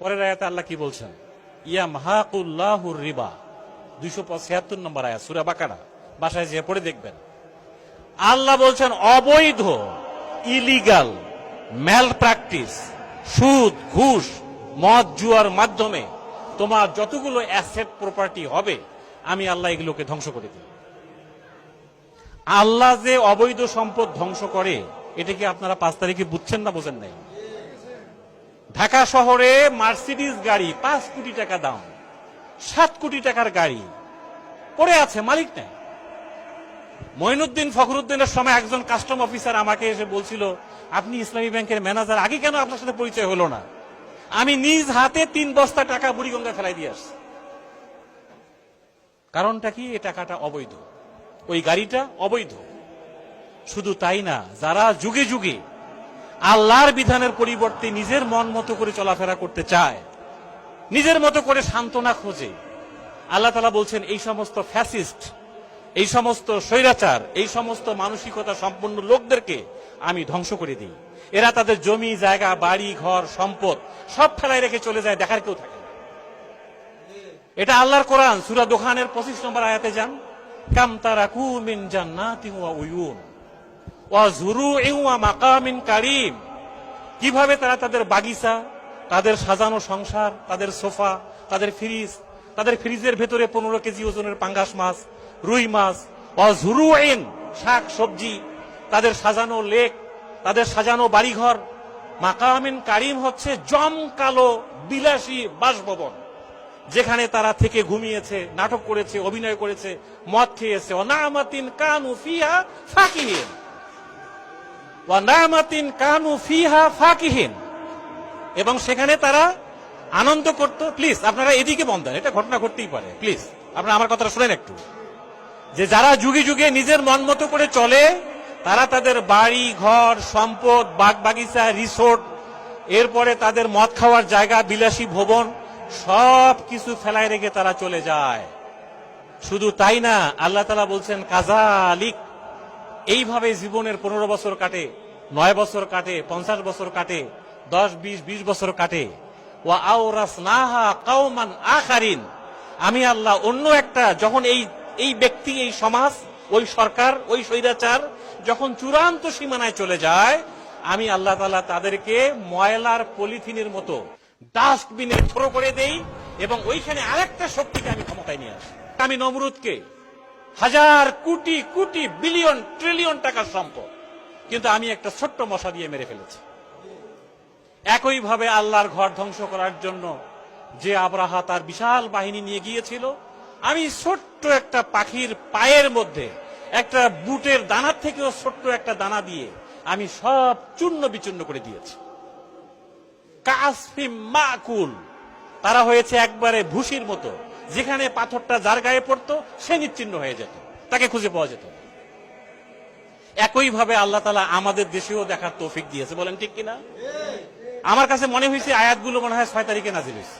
পরের আয়াতে আল্লাহ কি বলছেন? ইয়া মাহাকুল্লাহুর রিবা। দুইশো ছিয়াত্তর নম্বর আয়াত, সুরা বাকারা। বাসায় যেয়ে পড়ে দেখবেন। আল্লাহ বলছেন, অবৈধ ইলিগাল ম্যাল প্র্যাকটিস সুদ, ঘুষ, মদ, জুয়ার মাধ্যমে তোমার যতগুলো অ্যাসেট প্রপার্টি হবে, আমি আল্লাহ এগুলোকে ধ্বংস করে দিই আল্লাহ যে অবৈধ সম্পদ ধ্বংস করে, এটা কি আপনারা পাঁচ তারিখে বুঝছেন না বোঝেন নাই? ঢাকা শহরে মার্সিডিজ গাড়ি পাঁচ কোটি টাকা দাম, সাত কোটি টাকার গাড়ি। পড়ে আছে মালিক নেই। মঈনুদ্দিন ফখরুদ্দিনের সময় একজন কাস্টম অফিসার আমাকে এসে বলছিল, আপনি ইসলামী ব্যাংকের ম্যানেজার, আগে কেন আপনার সাথে পরিচয় হলো না? আমি নিজ হাতে তিন বস্তা টাকা বুড়িগঙ্গা ফেলাই দিয়ে আসছি। কারণটা কি? এই টাকাটা অবৈধ। ওই গাড়িটা অবৈধ। শুধু তাই না, যারা যুগে যুগে আল্লাহর বিধানের পরিবর্তে নিজের মন মতো করে চলাফেরা করতে চায়। নিজের মতো করে সান্ত্বনা খোঁজে। আল্লাহ তালা বলছেন, এই সমস্ত ফ্যাসিস্ট, এই সমস্ত স্বৈরাচার, এই সমস্ত মানসিকতা সম্পন্ন লোকদেরকে আমি ধ্বংস করে দিই। এরা তাদের জমি, জায়গা, বাড়ি, ঘর, সম্পদ সব ফেলায় রেখে চলে যায়, দেখার কেউ থাকে এটা আল্লাহর কোরআন, সুরা দোকানের পঁচিশ নম্বর আয়াতে যান, কাম তারা কুমিন জান্নাতি ওয়া উয়ুন। মাকামিন কারিম। কীভাবে তারা তাদের বাগিচা, তাদের সাজানো সংসার, তাদের সোফা, তাদের ফ্রিজ, তাদের ফ্রিজের ভেতরে পনেরো কেজি ওজনের পাঙ্গাস মাছ, রুই মাছ অঝুরু এন শাক, সবজি, তাদের সাজানো লেক, তাদের সাজানো বাড়িঘর। মাকামিন কারিম হচ্ছে জমকালো, বিলাসী বাসভবন, যেখানে তারা থেকে ঘুমিয়েছে, নাটক করেছে, অভিনয় করেছে, মদ খেয়েছে। অনামাতিন কানু ফিহা ফাকিহিন। কানু ফিহা ফাকিহিন। এবং সেখানে তারা আনন্দ করত, প্লিজ, আপনারা এদিকে বন্ধ এটা ঘটনা ঘটতেই পারে, প্লিজ, আপনারা আমার কথাটা শুনেন একটু। যে যারা যুগে যুগে নিজের মন মতো করে চলে, তারা তাদের বাড়ি, ঘর, সম্পদ, বাগ বাগিচা, রিসোর্ট, এরপরে তাদের মদ খাওয়ার জায়গা, বিলাসী ভবন, সব কিছু ফেলায় রেখে তারা চলে যায়। শুধু তাই না, আল্লাহ তালা বলছেন কাজালিক এইভাবে জীবনের পনেরো বছর কাটে। নয় বছর কাটে, পঞ্চাশ বছর কাটে, দশ, বিশ বিশ বছর কাটে। ওয়া কাউমান আখারিন। আমি আল্লাহ অন্য একটা, যখন এই এই ব্যক্তি, এই সমাজ, ওই সরকার, ওই স্বৈরাচার যখন চূড়ান্ত সীমানায় চলে যায়, আমি আল্লাহ তালা তাদেরকে ময়লার পলিথিনের মতো ডাস্টবিনে থ্রো করে দেই এবং ওইখানে আরেকটা শক্তিকে আমি ক্ষমতায় নিয়ে আসি। আমি নমরুদকে হাজার কোটি কোটি বিলিয়ন, ট্রিলিয়ন টাকার সম্পদ। কিন্তু আমি একটা ছোট্ট মশা দিয়ে মেরে ফেলেছি। একইভাবে আল্লাহর ঘর ধ্বংস করার জন্য যে আবরাহা তার বিশাল বাহিনী নিয়ে গিয়েছিল, আমি ছোট্ট একটা পাখির পায়ের মধ্যে একটা বুটের দানার থেকেও ছোট্ট একটা দানা দিয়ে আমি সব চূর্ণ বিচূর্ণ করে দিয়েছি। কাসফিম মাকুল। তারা হয়েছে একবারে ভুসির মতো। যেখানে পাথরটা যার গায়ে পড়তো, সে নিচ্ছিন্ন হয়ে যেত। তাকে খুঁজে পাওয়া যেত। একইভাবে আল্লাহ তালা আমাদের দেশেও দেখার তৌফিক দিয়েছে। বলেন ঠিক কিনা? আমার কাছে মনে হয়েছে আয়াতগুলো মনে হয় ছয় তারিখে নাজিল হয়েছে।